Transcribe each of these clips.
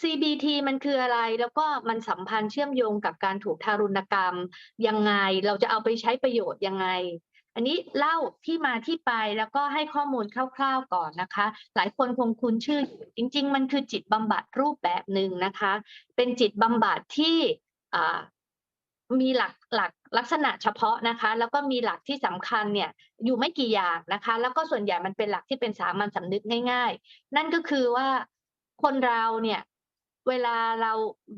CBT มันคืออะไร?แล้วก็มันสัมพันธ์เชื่อมโยงกับการถูกทารุณกรรมยังไง?เราจะเอาไปใช้ประโยชน์ยังไง?อันนี้เล่าที่มาที่ไปแล้วก็ให้ข้อมูลคร่าวๆก่อนนะคะ หลายคนคงคุ้นชื่อ จริง ๆ มันคือจิตบำบัดรูปแบบหนึ่งนะคะ เป็นจิตบำบัดที่มีหลักหลักลักษณะเฉพาะนะคะ แล้วก็มีหลักที่สำคัญเนี่ยอยู่ไม่กี่อย่างนะคะ แล้วก็ส่วนใหญ่มันเป็นหลักที่เป็นสามัญสำนึกง่าย ๆ นั่นก็คือว่าคนเราเนี่ย เวลาเรา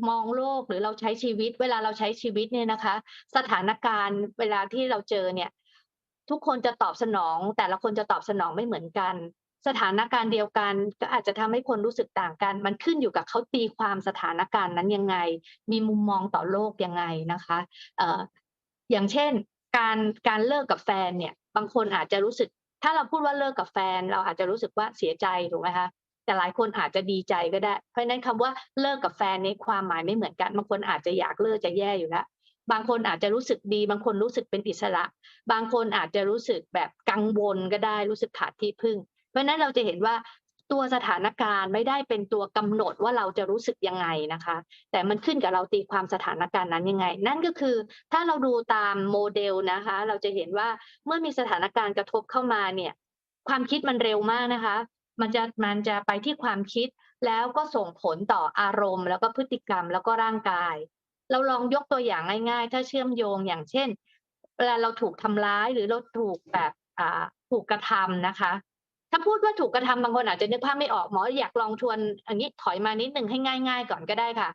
มองโลกหรือเราใช้ชีวิต เวลาเราใช้ชีวิตเนี่ยนะคะ สถานการณ์เวลาที่เราเจอเนี่ย ทุกคนจะตอบสนอง แต่ละคนจะตอบสนองไม่เหมือนกัน สถานการณ์เดียวกันก็อาจจะทำให้คนรู้สึกต่างกัน มันขึ้นอยู่กับเขาตีความสถานการณ์นั้นยังไง มีมุมมองต่อโลกยังไงนะคะเอ่ออย่างเช่น การการเลิกกับแฟนเนี่ย บางคนอาจจะรู้สึกถ้าเราพูดว่าเลิกกับแฟน เราอาจจะรู้สึกว่าเสียใจถูกไหมคะ แต่หลายคนอาจจะดีใจก็ได้ เพราะนั้นคำว่าเลิกกับแฟนนี่ความหมายไม่เหมือนกัน บางคนอาจจะอยากเลิกจะแย่อยู่แล้ว บางคนอาจจะรู้สึกดี บางคนรู้สึกเป็นอิสระ บางคนอาจจะรู้สึกแบบกังวลก็ได้ รู้สึกขาดที่พึ่ง เพราะฉะนั้นเราจะเห็นว่าตัวสถานการณ์ไม่ได้เป็นตัวกำหนดว่าเราจะรู้สึกยังไงนะคะ แต่มันขึ้นกับเราตีความสถานการณ์นั้นยังไง นั่นก็คือถ้าเราดูตามโมเดลนะคะ เราจะเห็นว่าเมื่อมีสถานการณ์กระทบเข้ามาเนี่ยความคิดมันเร็วมากนะคะ มันจะมันจะไปที่ความคิดแล้วก็ส่งผลต่ออารมณ์ แล้วก็พฤติกรรมแล้วก็ร่างกาย เราลองยกตัวอย่างง่ายๆ ถ้าเชื่อมโยงอย่างเช่นเวลาเราถูกทำร้ายหรือเราถูกแบบอ่าถูกกระทำนะคะ ถ้าพูดว่าถูกกระทำบางคนอาจจะนึกภาพไม่ออกหมออยากลองทวนอันนี้ถอยมานิดหนึ่งให้ง่าย ๆ ก่อนก็ได้ค่ะ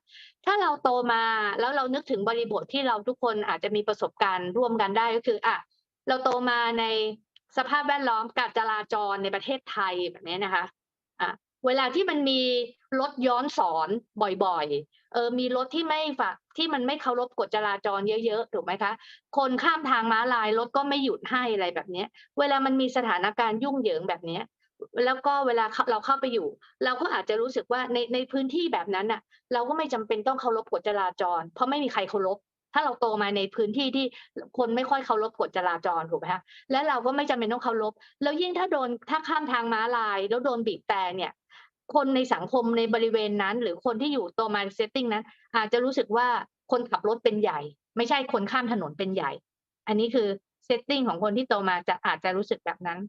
ถ้าเราโตมาแล้วเรานึกถึงบริบทที่เราทุกคนอาจจะมีประสบการณ์ร่วมกันได้ก็คืออะเราโตมาใน สภาพแวดล้อมการจราจรในประเทศไทยแบบนี้นะคะอะเวลาที่มันมีรถย้อนสอนบ่อยๆ เออ มีรถที่ไม่ฝะที่มันไม่เคารพกฎจราจรเยอะๆ ถูกไหมคะ คนข้ามทางม้าลายรถก็ไม่หยุดให้อะไรแบบนี้ เวลามันมีสถานการณ์ยุ่งเหยิงแบบนี้ แล้วก็เวลาเราเข้าไปอยู่ เราก็อาจจะรู้สึกว่าในในพื้นที่แบบนั้นน่ะ เราก็ไม่จำเป็นต้องเคารพกฎจราจร เพราะไม่มีใครเคารพ ถ้าเราโตมาในพื้นที่ที่คนไม่ค่อยเคารพกฎจราจรถูกไหมคะและเราก็ไม่จำเป็นต้องเคารพ แล้วยิ่งถ้าโดนถ้าข้ามทางม้าลาย แล้วโดนบีบแตรเนี่ย คนในสังคมในบริเวณนั้น หรือคนที่อยู่โตมาใน setting นั้น อาจจะรู้สึกว่าคนขับรถเป็นใหญ่ ไม่ใช่คนข้ามถนนเป็นใหญ่ อันนี้คือ setting ของคนที่โตมาจะอาจจะรู้สึกแบบนั้น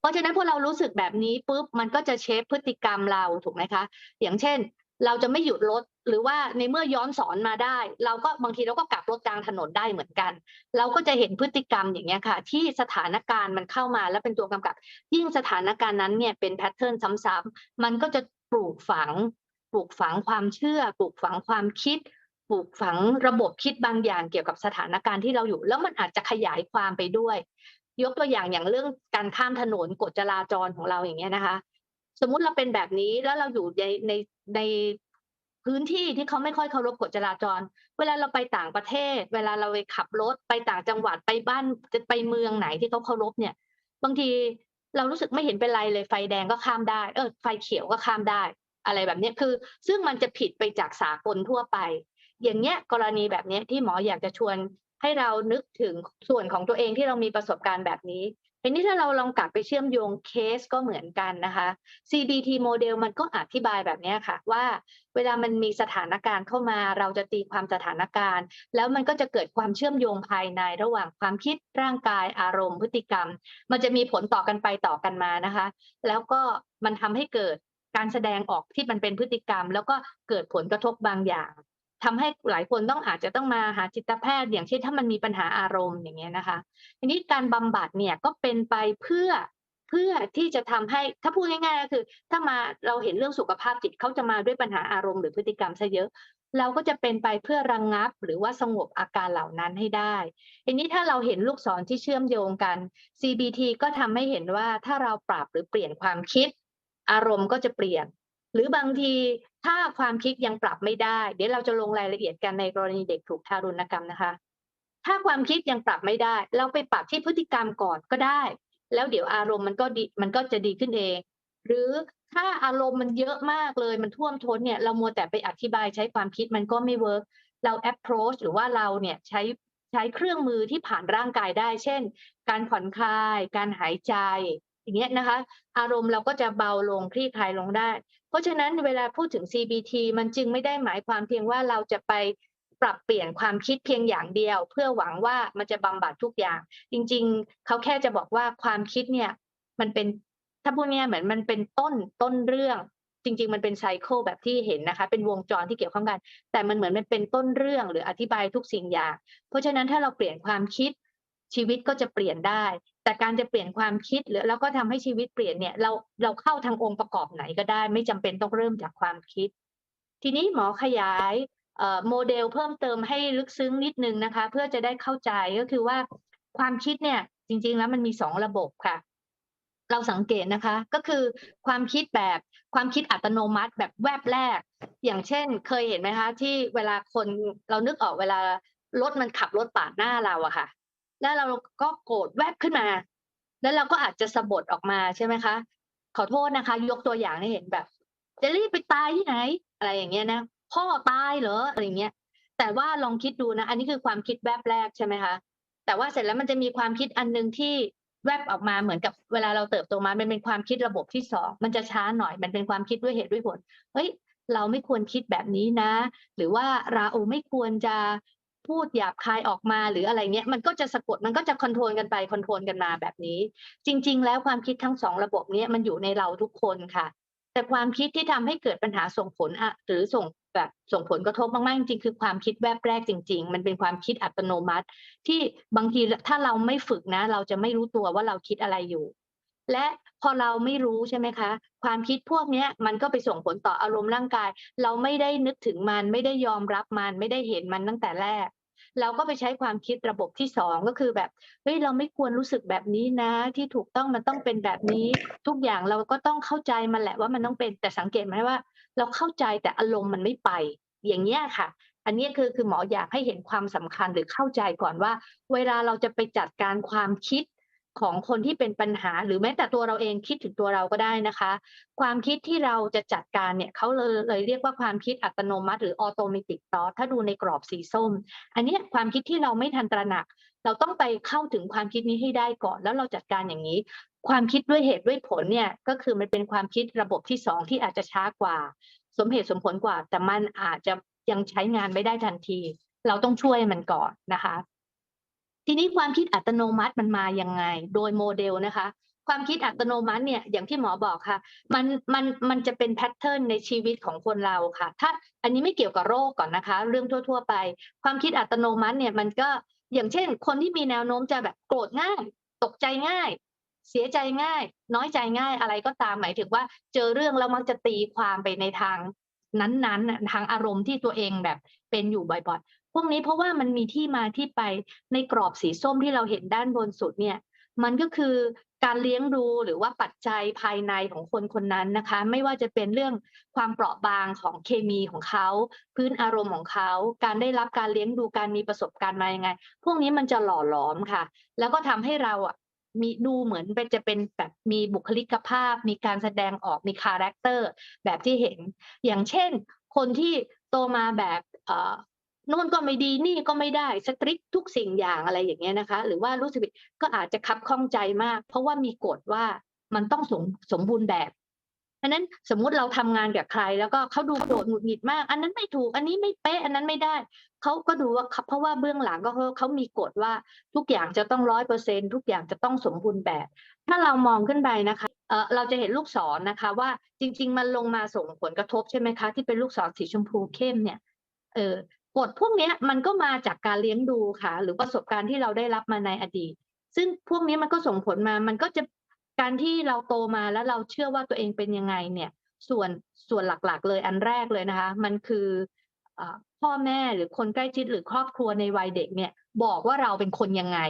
เพราะฉะนั้นพอเรารู้สึกแบบนี้ปุ๊บมันก็จะ shape พฤติกรรมเราถูกไหมคะ อย่างเช่น เราจะไม่หยุดรถหรือว่าในเมื่อย้อนสอนมาได้ เราก็บางทีเราก็กลับรถกลางถนนได้เหมือนกัน เราก็จะเห็นพฤติกรรมอย่างเงี้ยค่ะ ที่สถานการณ์มันเข้ามาแล้วเป็นตัวกำกับ ยิ่งสถานการณ์นั้นเนี่ยเป็นแพตเทิร์นซ้ำๆมันก็จะปลูกฝัง ปลูกฝังความเชื่อ ปลูกฝังความคิด ปลูกฝังระบบคิดบางอย่างเกี่ยวกับสถานการณ์ที่เราอยู่ แล้วมันอาจจะขยายความไปด้วย ยกตัวอย่างอย่างเรื่องการข้ามถนนกฎจราจรของเราอย่างเงี้ยนะคะ สมมุติเราเป็นแบบนี้แล้วเราอยู่ในในในพื้นที่ที่เขาไม่ค่อยเคารพกฎจราจร เวลาเราไปต่างประเทศ เวลาเราไปขับรถไปต่างจังหวัดไปบ้านจะไปเมืองไหนที่เขาเคารพเนี่ย บางทีเรารู้สึกไม่เห็นเป็นไรเลยไฟแดงก็ข้ามได้ เออไฟเขียวก็ข้ามได้ อะไรแบบนี้คือ ซึ่งมันจะผิดไปจากสากลทั่วไป อย่างเงี้ยกรณีแบบนี้ที่หมออยากจะชวนให้เรานึกถึงส่วนของตัวเองที่เรามีประสบการณ์แบบนี้ ทีนี้ถ้าเราลองกลับไปเชื่อมโยงเคสก็เหมือนกันนะคะ CBT model มันก็อธิบายแบบนี้ค่ะ ว่าเวลามันมีสถานการณ์เข้ามา เราจะตีความสถานการณ์ แล้วมันก็จะเกิดความเชื่อมโยงภายในระหว่างความคิดร่างกายอารมณ์ พฤติกรรม มันจะมีผลต่อกันไปต่อกันมานะคะ แล้วก็มันทำให้เกิดการแสดงออกที่มันเป็นพฤติกรรม แล้วก็เกิดผลกระทบบางอย่าง ทำให้หลายคนต้องอาจจะต้องมาหาจิตแพทย์ อย่างเช่นถ้ามันมีปัญหาอารมณ์อย่างเงี้ยนะคะทีนี้การบำบัดเนี่ยก็เป็นไปเพื่อเพื่อที่จะทำให้ถ้าพูดง่ายๆก็คือ ถ้ามาเราเห็นเรื่องสุขภาพจิตเขาจะมาด้วยปัญหาอารมณ์หรือพฤติกรรมเสียเยอะ เราก็จะเป็นไปเพื่อระงับหรือว่าสงบอาการเหล่านั้นให้ได้ทีนี้ถ้าเราเห็นลูกศรที่เชื่อมโยงกัน CBT ก็ทำให้เห็นว่าถ้าเราปรับหรือเปลี่ยนความคิด อารมณ์ก็จะเปลี่ยน หรือบางทีถ้าความคิดยังปรับไม่ได้ เดี๋ยวเราจะลงรายละเอียดกันในกรณีเด็กถูกทารุณกรรมนะคะ ถ้าความคิดยังปรับไม่ได้ เราไปปรับที่พฤติกรรมก่อนก็ได้ แล้วเดี๋ยวอารมณ์มันก็ดีมันก็จะดีขึ้นเอง หรือถ้าอารมณ์มันเยอะมากเลยมันท่วมท้นเนี่ยเรามัวแต่ไปอธิบายใช้ความคิดมันก็ไม่เวิร์กเรา approach หรือว่าเราเนี่ยใช้ใช้เครื่องมือที่ผ่านร่างกายได้ เช่น การผ่อนคลาย การหายใจ อย่างเงี้ยนะคะ อารมณ์เราก็จะเบาลงคลี่คลายลงได้ เพราะฉะนั้นเวลาพูดถึง CBT มันจึงไม่ได้หมายความเพียงว่าเราจะไปปรับเปลี่ยนความคิดเพียงอย่างเดียว เพื่อหวังว่ามันจะบำบัดทุกอย่าง จริง ๆ เขาแค่จะบอกว่าความคิดเนี่ย มันเป็นถ้าพูดง่ายเหมือนมันเป็นต้นต้นเรื่อง จริง ๆ มันเป็นไซเคิลแบบที่เห็นนะคะ เป็นวงจรที่เกี่ยวข้องกัน แต่มันเหมือนมันเป็นต้นเรื่องหรืออธิบายทุกสิ่งอย่าง เพราะฉะนั้นถ้าเราเปลี่ยนความคิดชีวิตก็จะเปลี่ยนได้ แต่การจะเปลี่ยนความคิดหรือแล้วก็ทำให้ชีวิตเปลี่ยนเนี่ยเราเราเข้าทางองค์ประกอบไหนก็ได้ ไม่จำเป็นต้องเริ่มจากความคิด ทีนี้หมอขยายโมเดลเพิ่มเติมให้ลึกซึ้งนิดนึงนะคะ เพื่อจะได้เข้าใจก็คือว่าความคิดเนี่ยจริง ๆ แล้วมันมีสองระบบค่ะ เราสังเกตนะคะ ก็คือความคิดแบบความคิดอัตโนมัติแบบแวบแรก อย่างเช่น เคยเห็นไหมคะ ที่เวลาคนเรานึกออกเวลารถมันขับรถปาดหน้าเราอะค่ะ แล้วเราก็โกรธแวบขึ้นมา แล้วเราก็อาจจะสะบดออกมาใช่ไหมคะ ขอโทษนะคะ ยกตัวอย่างให้เห็นแบบจะรีบไปตายที่ไหน อะไรอย่างเงี้ยนะพ่อตายเหรออะไรอย่างเงี้ย แต่ว่าลองคิดดูนะ อันนี้คือความคิดแวบแรกใช่ไหมคะแต่ว่าเสร็จแล้วมันจะมีความคิดอันหนึ่งที่แวบออกมาเหมือนกับเวลาเราเติบโตมามันเป็นความคิดระบบที่สองมันจะช้าหน่อยมันเป็นความคิดด้วยเหตุด้วยผลเฮ้ยเราไม่ควรคิดแบบนี้นะ หรือว่าเราไม่ควรจะ พูดหยาบคายออกมาหรืออะไรเงี้ยมันก็จะสะกดมันก็จะคอนโทรลกันไปคอนโทรลกันมาแบบนี้ จริง ๆ แล้วความคิดทั้งสองระบบเนี้ยมันอยู่ในเราทุกคนค่ะ แต่ความคิดที่ทำให้เกิดปัญหาส่งผลอะหรือส่งแบบส่งผลกระทบมากๆจริงๆคือความคิดแวบแรกจริง ๆ มันเป็นความคิดอัตโนมัติ ที่บางทีถ้าเราไม่ฝึกนะ เราจะไม่รู้ตัวว่าเราคิดอะไรอยู่ และพอเราไม่รู้ใช่ไหมคะ ความคิดพวกนี้มันก็ไปส่งผลต่ออารมณ์ร่างกาย เราไม่ได้นึกถึงมันไม่ได้ยอมรับมัน ไม่ได้เห็นมันตั้งแต่แรก เราก็ไปใช้ความคิดระบบที่สองก็คือแบบเฮ้ยเราไม่ควรรู้สึกแบบนี้นะ ที่ถูกต้องมันต้องเป็นแบบนี้ ทุกอย่างเราก็ต้องเข้าใจมันแหละว่ามันต้องเป็นแต่สังเกตไหมว่า เราเข้าใจแต่อารมณ์มันไม่ไป อย่างเงี้ยค่ะอันนี้คือคือหมออยากให้เห็นความสำคัญหรือเข้าใจก่อนว่า เวลาเราจะไปจัดการความคิด ของคนที่เป็นปัญหาหรือแม้แต่ตัวเราเองคิดถึงตัวเราก็ได้นะคะ ความคิดที่เราจะจัดการเนี่ยเขาเลยเลยเรียกว่าความคิดอัตโนมัติ หรือออโตเมติกตอถ้าดูในกรอบสีส้ม อันนี้ความคิดที่เราไม่ทันตระหนัก เราต้องไปเข้าถึงความคิดนี้ให้ได้ก่อน แล้วเราจัดการอย่างนี้ ความคิดด้วยเหตุด้วยผลเนี่ยก็คือมันเป็นความคิดระบบที่สองที่อาจจะช้ากว่า สมเหตุสมผลกว่า แต่มันอาจจะยังใช้งานไม่ได้ทันที เราต้องช่วยมันก่อนนะคะ ทีนี้ความคิดอัตโนมัติมันมายังไง โดยโมเดลนะคะ ความคิดอัตโนมัติเนี่ยอย่างที่หมอบอกค่ะ มันมันมันจะเป็นแพทเทิร์นในชีวิตของคนเราค่ะ ถ้าอันนี้ไม่เกี่ยวกับโรคก่อนนะคะ เรื่องทั่ว ๆ ไป ความคิดอัตโนมัติเนี่ยมันก็อย่างเช่น คนที่มีแนวโน้มจะแบบโกรธง่าย ตกใจง่าย เสียใจง่าย น้อยใจง่ายอะไรก็ตามหมายถึงว่า เจอเรื่องแล้วมักจะตีความไปในทางนั้นๆทางอารมณ์ที่ตัวเองแบบเป็นอยู่บ่อยๆ พวกนี้เพราะว่ามันมีที่มาที่ไปในกรอบสีส้มที่เราเห็นด้านบนสุดเนี่ย มันก็คือการเลี้ยงดูหรือว่าปัจจัยภายในของคนคนนั้นนะคะ ไม่ว่าจะเป็นเรื่องความเปราะบางของเคมีของเขา พื้นอารมณ์ของเขา การได้รับการเลี้ยงดูการมีประสบการณ์มายังไง พวกนี้มันจะหล่อหลอมค่ะ แล้วก็ทำให้เราอะมีดูเหมือนเป็นจะเป็นแบบมีบุคลิกภาพ มีการแสดงออกมีคาแรคเตอร์แบบที่เห็น อย่างเช่น คนที่โตมาแบบ นู่นก็ไม่ดีนี่ก็ไม่ได้สตริกทุกสิ่งอย่างอะไรอย่างเงี้ยนะคะ หรือว่ารู้สึกก็อาจจะคับข้องใจมาก เพราะว่ามีกฎว่ามันต้องสมสมบูรณ์แบบเพราะนั้นสมมุติเราทำงานกับใคร แล้วก็เขาดูโกรธหงุดหงิดมาก อันนั้นไม่ถูกอันนี้ไม่เป๊ะอันนั้นไม่ได้เขาก็ดูว่าเขาเพราะว่าเบื้องหลังก็เขาเขามีกฎว่าทุกอย่างจะต้องร้อยเปอร์เซ็นทุกอย่างจะต้องสมบูรณ์แบบ ถ้าเรามองขึ้นไปนะคะเออเราจะเห็นลูกศรนะคะ ว่าจริง ๆ มันลงมาส่งผลกระทบใช่ไหมคะ ที่เป็นลูกศรสีชมพูเข้มเนี่ยเออ กฎพวกนี้มันก็มาจากการเลี้ยงดูค่ะ หรือประสบการณ์ที่เราได้รับมาในอดีต ซึ่งพวกนี้มันก็ส่งผลมา มันก็จะการที่เราโตมาแล้วเราเชื่อว่าตัวเองเป็นยังไงเนี่ย ส่วนส่วนหลักๆ เลยอันแรกเลยนะคะ มันคืออพ่อแม่หรือคนใกล้ชิดหรือครอบครัวในวัยเด็กเนี่ย บอกว่าเราเป็นคนยังไง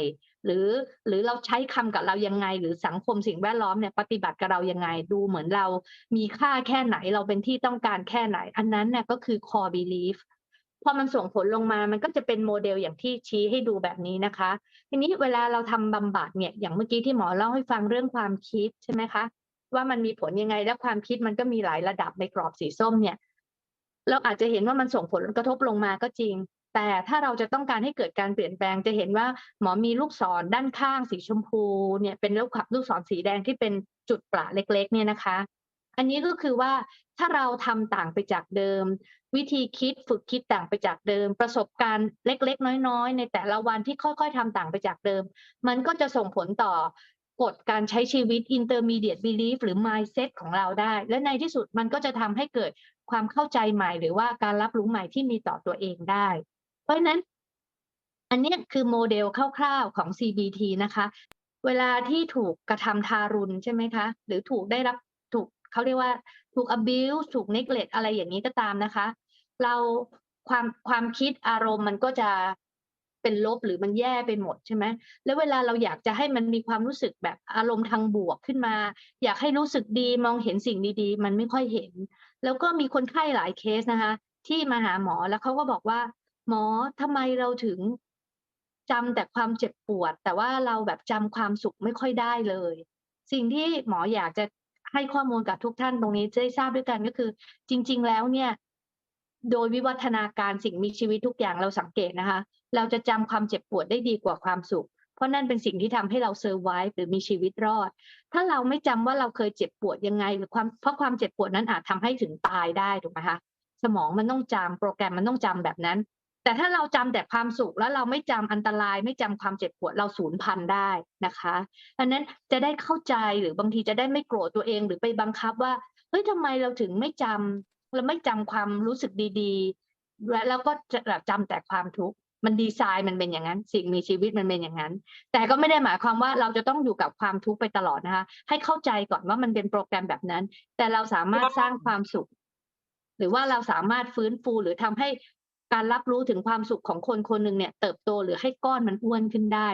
หรือหรือเราใช้คำกับเรายังไง หรือสังคมสิ่งแวดล้อมเนี่ยปฏิบัติกับเรายังไง ดูเหมือนเรามีค่าแค่ไหนเราเป็นที่ต้องการแค่ไหน อันนั้นเนี่ยก็คือ core belief พอมันส่งผลลงมามันก็จะเป็นโมเดลอย่างที่ชี้ให้ดูแบบนี้นะคะ ทีนี้เวลาเราทำบำบัดเนี่ยอย่างเมื่อกี้ที่หมอเล่าให้ฟังเรื่องความคิดใช่ไหมคะ ว่ามันมีผลยังไงและความคิดมันก็มีหลายระดับในกรอบสีส้มเนี่ย เราอาจจะเห็นว่ามันส่งผลกระทบลงมาก็จริง แต่ถ้าเราจะต้องการให้เกิดการเปลี่ยนแปลงจะเห็นว่าหมอมีลูกศรด้านข้างสีชมพูเนี่ยเป็นลูกขับลูกศรสีแดงที่เป็นจุดประเล็ก ๆ เนี่ยนะคะ อันนี้ก็คือว่า ถ้าเราทำต่างไปจากเดิม วิธีคิดฝึกคิดต่างไปจากเดิม ประสบการณ์เล็ก ๆ น้อย ๆ ในแต่ละวันที่ค่อยๆทำต่างไปจากเดิม มันก็จะส่งผลต่อกฎการใช้ชีวิต intermediate belief หรือ mindset ของเราได้ และในที่สุดมันก็จะทำให้เกิดความเข้าใจใหม่ หรือว่าการรับรู้ใหม่ที่มีต่อตัวเองได้ เพราะฉะนั้น อันนี้คือโมเดลคร่าวๆของ CBT นะคะ เวลาที่ถูกกระทำทารุณใช่ไหมคะ หรือถูกได้รับ เขาเรียกว่าถูก abuse ถูก neglect อะไรอย่างนี้ก็ตามนะคะ เราความความคิดอารมณ์มันก็จะเป็นลบหรือมันแย่ไปหมดใช่ไหมแล้วเวลาเราอยากจะให้มันมีความรู้สึกแบบอารมณ์ทางบวกขึ้นมา อยากให้รู้สึกดีมองเห็นสิ่งดีๆ มันไม่ค่อยเห็น แล้วก็มีคนไข้หลายเคสนะคะ ที่มาหาหมอแล้วเขาก็บอกว่า หมอทำไมเราถึงจำแต่ความเจ็บปวด แต่ว่าเราแบบจำความสุขไม่ค่อยได้เลย สิ่งที่หมออยากจะ ให้ข้อมูลกับทุกท่านตรงนี้จะได้ทราบด้วยกันก็คือ จริง ๆ แล้วเนี่ย โดยวิวัฒนาการสิ่งมีชีวิตทุกอย่างเราสังเกตนะคะ เราจะจำความเจ็บปวดได้ดีกว่าความสุข เพราะนั่นเป็นสิ่งที่ทำให้เราเซอร์ไวหรือมีชีวิตรอด ถ้าเราไม่จำว่าเราเคยเจ็บปวดยังไง หรือความเพราะความเจ็บปวดนั้นอาจทำให้ถึงตายได้ถูกไหมคะสมองมันต้องจำโปรแกรมมันต้องจำแบบนั้น แต่ถ้าเราจำแต่ความสุขแล้วเราไม่จำอันตราย ไม่จำความเจ็บปวดเราสูญพันธุ์ได้นะคะอันนั้นจะได้เข้าใจหรือบางทีจะได้ไม่โกรธตัวเองหรือไปบังคับว่าเฮ้ยทำไมเราถึงไม่จำเราไม่จำความรู้สึกดีๆและแล้วก็จะแบบจำแต่ความทุกข์มันดีไซน์มันเป็นอย่างนั้น สิ่งมีชีวิตมันเป็นอย่างนั้น แต่ก็ไม่ได้หมายความว่าเราจะต้องอยู่กับความทุกข์ไปตลอดนะคะ ให้เข้าใจก่อนว่ามันเป็นโปรแกรมแบบนั้น แต่เราสามารถสร้างความสุข หรือว่าเราสามารถฟื้นฟูหรือทำให้ การรับรู้ถึงความสุขของคนคนหนึ่งเนี่ยเติบโตหรือให้ก้อนมันอ้วนขึ้นได้